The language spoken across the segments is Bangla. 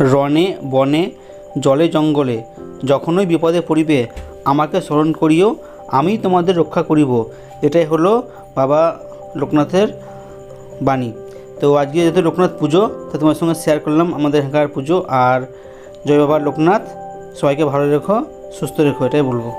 রণে, বনে, জলে, জঙ্গলে, যখনই বিপদে পড়িবে, আমাকে স্মরণ করিও, আমি তোমাদের রক্ষা করিব। এটাই হলো বাবা লোকনাথের বাণী। তো আজকে যেহেতু লোকনাথ পুজো, তো তোমার সঙ্গে শেয়ার করলাম আমাদের এখানকার পুজো। আর জয় বাবা লোকনাথ, সবাইকে ভালো রেখো, সুস্থ রেখো, এটাই বলব।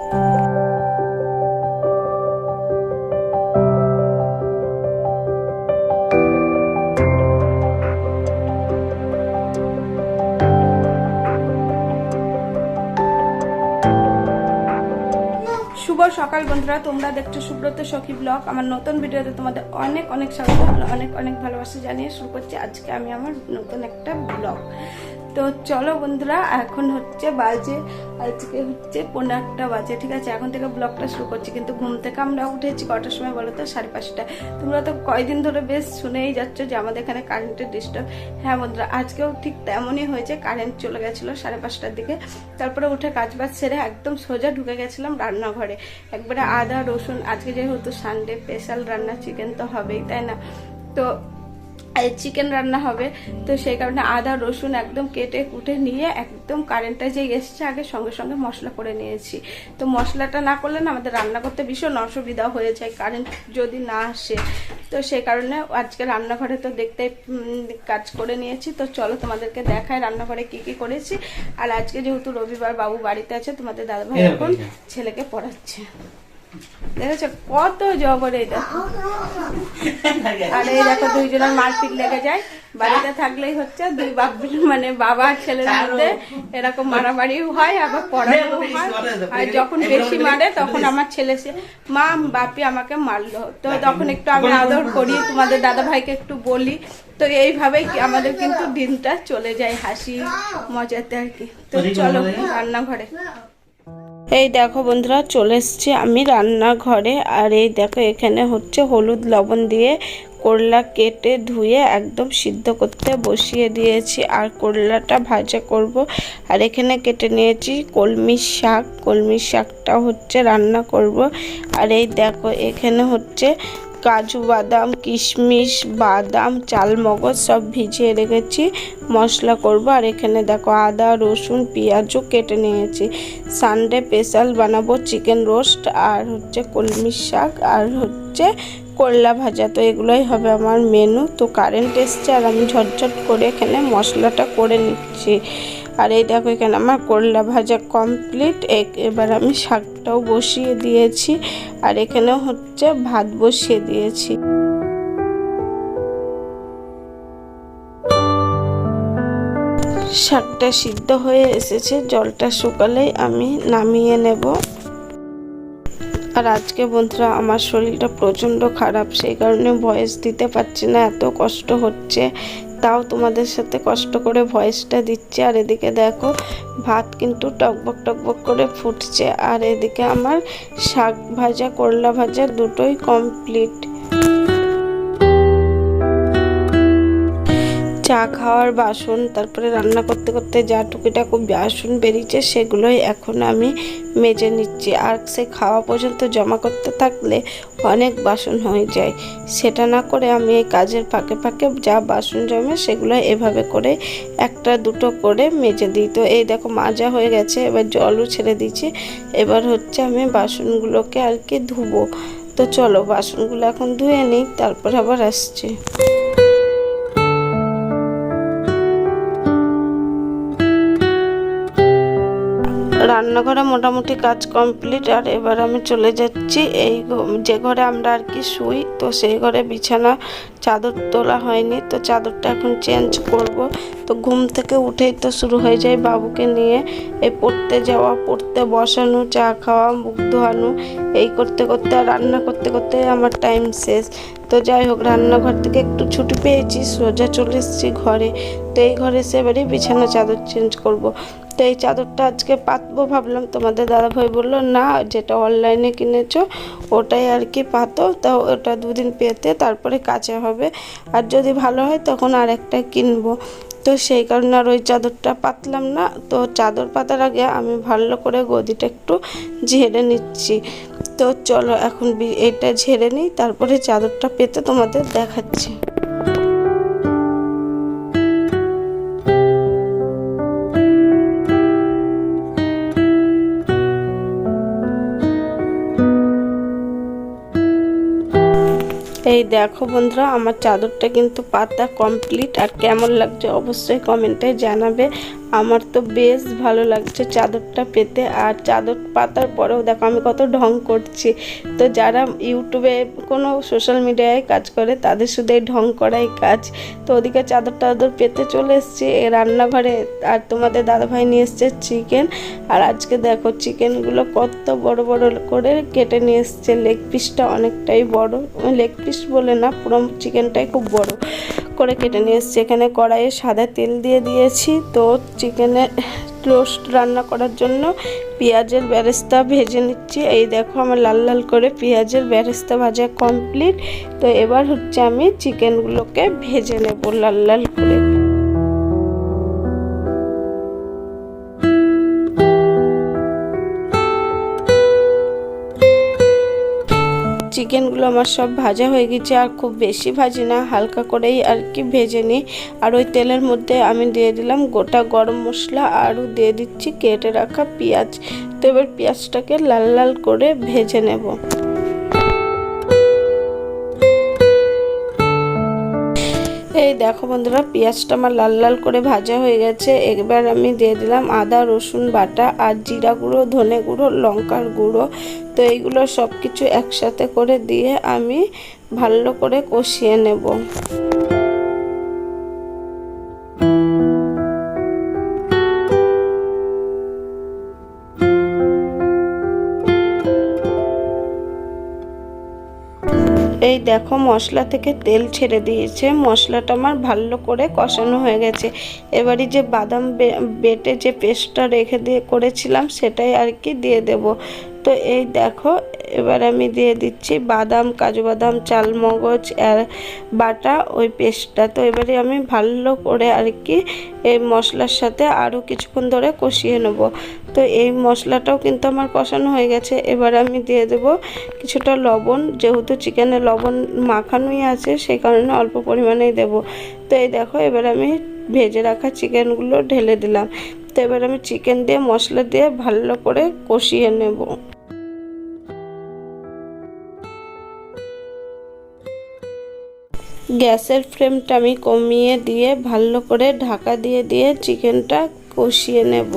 সকাল বন্ধুরা, তোমরা দেখছ সুব্রত সখী ব্লগ আমার নতুন ভিডিওতে তোমাদের অনেক অনেক স্বাগত অনেক অনেক ভালোবাসা জানিয়ে শুরু করছি আজকে আমি আমার নতুন একটা ব্লগ তো চলো বন্ধুরা, এখন হচ্ছে বাজে, আজকে হচ্ছে পনেরো একটা বাজে, ঠিক আছে? এখন থেকে ব্লগটা শুরু করছি, কিন্তু ঘুম থেকে আমরা উঠেছি কটার সময় বলো তো? সাড়ে পাঁচটা। তোমরা তো কয়দিন ধরে বেশ শুনেই যাচ্ছ যে আমাদের এখানে কারেন্টের ডিস্টার্ব হ্যাঁ বন্ধুরা, আজকেও ঠিক তেমনই হয়েছে কারেন্ট চলে গেছিল সাড়ে পাঁচটার দিকে। তারপরে উঠে কাজ বাজ সেরে একদম সোজা ঢুকে গেছিলাম রান্নাঘরে। একবারে আদা, রসুন, আজকে যেহেতু সানডে স্পেশাল রান্না চিকেন তো হবেই, তাই না? তো চিকেন রান্না হবে। তো সেই কারণে আদা রসুন একদম কেটে কুটে নিয়ে একদম কারেন্টটা যে এসছে আগে সঙ্গে সঙ্গে মশলা করে নিয়েছি। তো মশলাটা না করলে না আমাদের রান্না করতে ভীষণ অসুবিধা হয়ে যায় কারেন্ট যদি না আসে। তো সেই কারণে আজকে রান্নাঘরে তো দেখতে কাজ করে নিয়েছি। তো চলো তোমাদেরকে দেখায় রান্নাঘরে কি কি করেছি। আর আজকে যেহেতু রবিবার বাবু বাড়িতে আছে তোমাদের দাদাভাই এখন ছেলেকে পড়াচ্ছে। দেখেছ কত জবরে এটা। আর এই দেখো দুইজনের মারপিট লেগে যায়। বাড়িতে থাকলেই হচ্ছে দুই বাপ মানে বাবা আর ছেলের মধ্যে এরকম মারামারিও হয় আবার পড়ানো হয়। আর যখন বেশি মারে তখন আমার ছেলে সে মা বাপি আমাকে মারলো। তো তখন একটু আমি আদর করি তোমাদের দাদা ভাইকে একটু বলি। তো এইভাবেই আমাদের কিন্তু দিনটা চলে যায় হাসি মজাতে আর কি। তো চলো রান্নাঘরে। এই দেখো বন্ধুরা, চলে এসছি আমি রান্নাঘরে। আর এই দেখো, এখানে হচ্ছে হলুদ লবণ দিয়ে করলা কেটে ধুয়ে একদম সিদ্ধ করতে বসিয়ে দিয়েছি। আর করলাটা ভাজা করব। আর এখানে কেটে নিয়েছি কলমি শাক। কলমি শাকটা হচ্ছে রান্না করব। আর এই দেখো, এখানে হচ্ছে কাজু বাদাম, কিশমিশ, বাদাম চালমগজ সব ভিজিয়ে রেখেছি। মশলা করব। আর এখানে দেখো আদা, রসুন, পেঁয়াজও কেটে নিয়েছি। সানডে স্পেশাল বানাবো চিকেন রোস্ট আর হচ্ছে কলমি শাক আর হচ্ছে করলা ভাজা। তো এগুলোই হবে আমার মেনু তো কারেন্ট এসছে আর আমি ঝটঝট করে এখানে মশলাটা করে নিচ্ছি। আর এই দেখো এখানে আমার করলা ভাজা কমপ্লিট এবার আমি শাকটাও বসিয়ে দিয়েছি। আর এখানে হচ্ছে ভাত বসিয়ে দিয়েছি। শাকটা সিদ্ধ হয়ে এসেছে, জলটা শুকালেই আমি নামিয়ে নেব। আর আজকে বন্ধুরা আমার শরীরটা প্রচণ্ড খারাপ, সেই কারণে ভয়েস দিতে পারছি না, এত কষ্ট হচ্ছে। তাও তোমাদের সাথে কষ্ট করে ভয়েসটা দিচ্ছে। আর এদিকে দেখো, ভাত কিন্তু টকবক টকবক করে ফুটছে। আর এদিকে আমার শাক ভাজা, করলা ভাজা দুটোই কমপ্লিট চা খাওয়ার বাসন, তারপরে রান্না করতে করতে যা টুকিটাকু বাসন বেরিয়েছে, সেগুলোই এখন আমি মেজে নিচ্ছি। আর সে খাওয়া পর্যন্ত জমা করতে থাকলে অনেক বাসন হয়ে যায়। সেটা না করে আমি এই কাজের ফাঁকে ফাঁকে যা বাসন জমে সেগুলো এভাবে করে একটা দুটো করে মেজে দিই। তো এই দেখো মাজা হয়ে গেছে, এবার জলও ছেড়ে দিচ্ছি। এবার হচ্ছে আমি বাসনগুলোকে আর কি ধুবো। তো চলো বাসনগুলো এখন ধুয়ে নিই, তারপর আবার আসছি। রান্নাঘরে মোটামুটি কাজ কমপ্লিট, আর এবার আমি চলে যাচ্ছি। এই যে ঘরে আমরা আর কি শুই, তো সেই ঘরে বিছানা, চাদর তোলা হয়নি, তো চাদরটা এখন চেঞ্জ করব। তো ঘুম থেকে উঠেই তো শুরু হয়ে যায় বাবুকে নিয়ে। এই পড়তে যাওয়া, পড়তে বসানো, চা খাওয়া, মুখ ধোয়ানো, এই করতে করতে আর রান্না করতে করতে আমার টাইম শেষ। তো যাই হোক, রান্নাঘর থেকে একটু ছুটি পেয়েছি, সোজা চলে এসেছি ঘরে। তো এই ঘরে এসে এবারে বিছানা চাদর চেঞ্জ করব। তো এই চাদরটা আজকে পাতবো ভাবলাম। তোমাদের দাদাভাই বলল, না, যেটা অনলাইনে কিনেছো, ওটাই আর কি পাতো। তো ওটা দুদিন পেতে, তারপরে কাঁচা হবে। আর যদি ভালো হয়, তখন আর একটা কিনবো। তো সেই কারণে আর ওই চাদরটা পাতলাম না। তো চাদর পাতার আগে আমি ভালো করে গদিটা একটু ঝেড়ে নিচ্ছি। তো চলো এখন এটা ঝেড়ে নিই, তারপরে চাদরটা পেতে তোমাদের দেখাচ্ছি। এই দেখো বন্ধুরা আমার চাদরটা কিন্তু পাতা কমপ্লিট আর কেমন লাগছে অবশ্যই কমেন্টে জানাবে। আমার তো বেশ ভালো লাগছে চাদরটা পেতে আর চাদর পাতার পরেও দেখো আমি কত ঢং করছি। তো যারা ইউটিউবে কোনো সোশ্যাল মিডিয়ায় কাজ করে তাদের শুধু এই ঢং করাই কাজ। তো ওদিকে চাদর টাদর পেতে চলে এসছি রান্নাঘরে আর তোমাদের দাদাভাই নিয়ে এসছে চিকেন। আর আজকে দেখো চিকেনগুলো কত বড় বড় করে কেটে নিয়ে এসছে। লেগ পিসটা অনেকটাই বড়, লেগ পিস বলে না, পুরো চিকেনটাই খুব বড়। করে কেটে নিয়ে এসেছি। এখানে কড়াইয়ে সাদা তেল দিয়ে দিয়েছি। তো চিকেনের রোস্ট রান্না করার জন্য পেঁয়াজের ব্যারেস্তা ভেজে নিচ্ছি। এই দেখো আমার লাল লাল করে পেঁয়াজের ব্যারেস্তা ভাজা কমপ্লিট তো এবার হচ্ছে আমি চিকেনগুলোকে ভেজে নেব লাল লাল করে। চিকেনগুলো আমার সব ভাজা হয়ে গেছে, আর খুব বেশি ভাজি না, হালকা করেই আর কি ভেজে নিই। আর ওই তেলের মধ্যে আমি দিয়ে দিলাম গোটা গরম মশলা, আরও দিয়ে দিচ্ছি কেটে রাখা পেঁয়াজ। তো এবার পেঁয়াজটাকে লাল লাল করে ভেজে নেব। এই দেখো বন্ধুরা, পেঁয়াজটা আমার লাল লাল করে ভাজা হয়ে গেছে। একবার আমি দিয়ে দিলাম আদা, রসুন, বাটা আর জিরা গুঁড়ো, ধনে গুঁড়ো, লঙ্কার গুঁড়ো। তো এইগুলো সব কিছু একসাথে করে দিয়ে আমি ভালো করে কষিয়ে নেব। এই দেখো মশলা থেকে তেল ছেড়ে দিয়েছে। মশলাটা আমার ভালো করে কষানো হয়ে গেছে। এবারে যে বাদাম বেটে যে পেস্টটা রেখে দিয়ে করেছিলাম, সেটাই আর কি দিয়ে দেব। তো এই দেখো, এবার আমি দিয়ে দিচ্ছি বাদাম, কাজু বাদাম, চালমগজ বাটা ওই পেস্টটা। তো এবারে আমি ভালো করে আর কি এই মশলার সাথে আরও কিছুক্ষণ ধরে কষিয়ে নেব। তো এই মশলাটাও কিন্তু আমার কষানো হয়ে গেছে। এবার আমি দিয়ে দেব কিছুটা লবণ, যেহেতু চিকেনে লবণ মাখানোই আছে, সেই কারণে অল্প পরিমাণেই দেব। তো এই দেখো, এবার আমি ভেজে রাখা চিকেনগুলো ঢেলে দিলাম। তো এবার আমি চিকেন দিয়ে মশলা দিয়ে ভালো করে কষিয়ে নেব। গ্যাসের ফ্লেমটা আমি কমিয়ে দিয়ে ভালো করে ঢাকা দিয়ে দিয়ে চিকেনটা কষিয়ে নেব।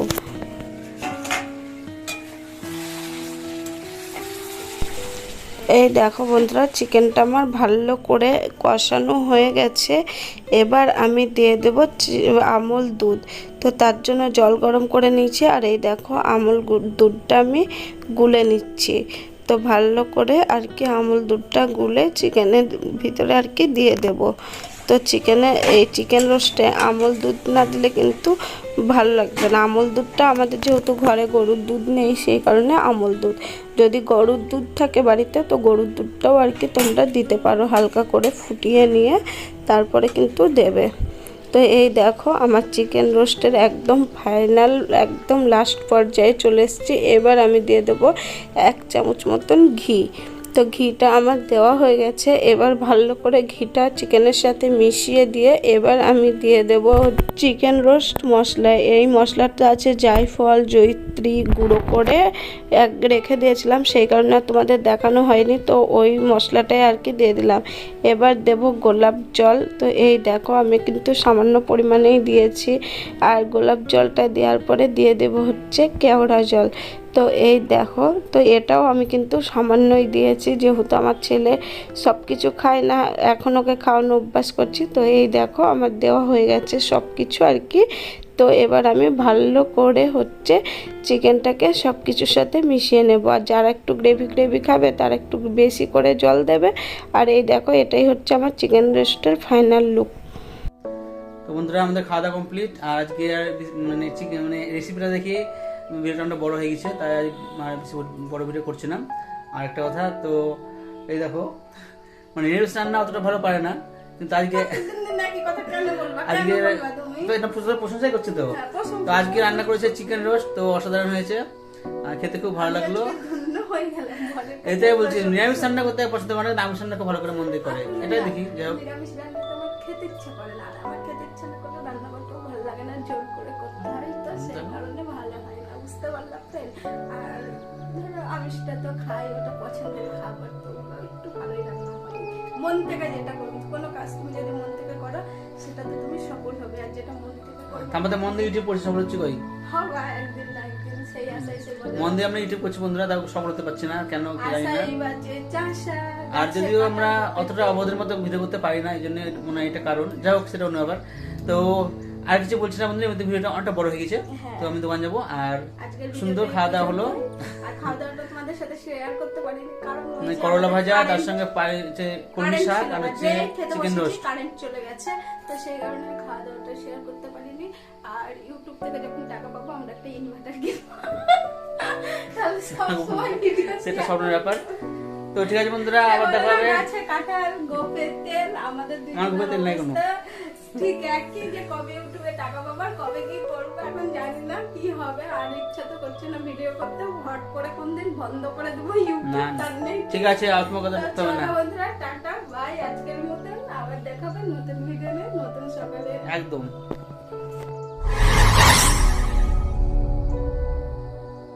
এই দেখো বন্ধুরা, চিকেনটা আমার ভালো করে কষানো হয়ে গেছে। এবার আমি দিয়ে দেবো আমল দুধ। তো তার জন্য জল গরম করে নিয়েছি, আর এই দেখো আমল দুধটা আমি গুলে নিচ্ছি। তো ভালো করে আর কি আমল দুধটা গুলে চিকেনের ভিতরে আর কি দিয়ে দেব। তো চিকেনে, এই চিকেন রোস্টে আমল দুধ না দিলে কিন্তু ভালো লাগবে না। আমল দুধটা আমাদের যেহেতু ঘরে গরুর দুধ নেই, সেই কারণে আমল দুধ। যদি গরুর দুধ থাকে বাড়িতে, তো গরুর দুধটাও আর কি তোমরা দিতে পারো। হালকা করে ফুটিয়ে নিয়ে তারপরে কিন্তু দেবে। তো এই দেখো, আমার চিকেন রোস্টের একদম ফাইনাল একদম লাস্ট পর্যায়ে চলে এসেছি। এবার আমি দিয়ে দেবো এক চামচ মতন ঘি। তো ঘিটা আমার দেওয়া হয়ে গেছে। এবার ভালো করে ঘিটা চিকেনের সাথে মিশিয়ে দিয়ে এবার আমি দিয়ে দেব চিকেন রোস্ট মশলা। এই মশলাটা আছে জায়ফল জৈত্রী গুঁড়ো করে এক রেখে দিয়েছিলাম, সেই কারণে তোমাদের দেখানো হয়নি, তো ওই মশলাটাই আর কি দিয়ে দিলাম। এবার দেব গোলাপ জল। তো এই দেখো, আমি কিন্তু সামান্য পরিমাণেই দিয়েছি। আর গোলাপ জলটা দেওয়ার পরে দিয়ে দেব হচ্ছে কেওড়া জল। তো এই দেখো, তো এটাও আমি কিন্তু সামান্যই দিয়েছি, যেহেতু আমার ছেলে সব কিছু খায় না, এখন ওকে খাওয়ানো অভ্যাস করছি, তো এই দেখো আমার দেওয়া হয়ে গেছে সব কিছু আর কি। তো এবার আমি ভালো করে হচ্ছে চিকেনটাকে সব কিছুর সাথে মিশিয়ে নেব, আর যারা একটু গ্রেভি গ্রেভি খাবে তারা একটু বেশি করে জল দেবে, আর এই দেখো এটাই হচ্ছে আমার চিকেন রোস্টের ফাইনাল লুক তো বন্ধুরা, আমাদের খাওয়া দাওয়া কমপ্লিট আর আজকে মানে চিকেন মানে রেসিপিটা দেখে। ভিডিওটা অনেকটা বড় হয়ে গেছে তাই আর বেশি বড় ভিডিও করছি না। আর একটা কথা তো এই দেখো মানে নিরামিষ রান্না অতটা ভালো পারে না কিন্তু আজকে আজকে তো এটা প্রশংসা- প্রশংসাই করছে তো। তো আজকে রান্না করেছে চিকেন রোস্ট তো অসাধারণ হয়েছে। আর খেতে খুব ভালো লাগল। এটাই বলছি নিরামিষ রান্না করতে পছন্দ করে না আমিষ রান্না খুব ভালো করে মন দিয়ে করে। এটাই দেখি যাই খেতে ইচ্ছা করে না আমার খেতে ইচ্ছা না করলে রান্না ভালো লাগে না জোর করে করতে হয় তো সেই কারণে। হয় বুঝতে পারলাম আর ধরো আমিষটা তো খাই ওটা পছন্দের খাবার তো একটু ভালোই রান্না হয় মন থেকে যেটা করবে কোনো কাজ তুমি যদি মন থেকে করো সেটাতে তুমি সফল হবে। আর যেটা মন থেকে তার মন দিয়ে ইউটিউব সফল হচ্ছে কই? হবে একদিন না একদিন সেই আশাই সে মন দিয়ে আমরা ইউটিউব করছি বন্ধুরা তাও সফল হতে পারছি না কেন কি জানি না। আর যদিও আমরা অতটা অবধের মতো ভিডিও করতে পারি না এই জন্য মনে হয় এটা কারণ। যাই হোক সেটা অন্য ব্যাপার তো আর কিছু বলছি না বন্ধুরা ভিডিওটা অনেকটা বড় হয়ে গেছে। হ্যাঁ। তো আমি দোকান যাব আর সুন্দর খাওয়া দাওয়া হলো। মানে করলা ভাজা তার সঙ্গে কলমি শাক আর হচ্ছে চিকেন রোস্ট current চলে গেছে তো সেই কারণে খাওয়া দাওয়াটা শেয়ার করতে পারিনি। আর ইউটিউব থেকে যখন টাকা পাবো আমরা একটা ইনভার্টার কিনবো। সেটা স্বপ্নের ব্যাপার। তো ঠিক আছে বন্ধুরা আবার দেখা হবে। কাঁঠাল গোপের তেল আমাদের আমার গোপের তেল নাই কোনো। ঠিক একই যে কবে টাকা পাবো কবে কি করব এখন জানি না কি হবে আর ইচ্ছা তো করছে না ভিডিও করতে। হট করে কোনদিন বন্ধ করে দেবো ইউটিউব তার নেই। ঠিক আছে আপনার কথা করতে হবে না। বন্ধুরা টাটা বাই আজকের মতন। আবার দেখাবে নতুন ভিডিও নিয়ে নতুন সকালে। একদম।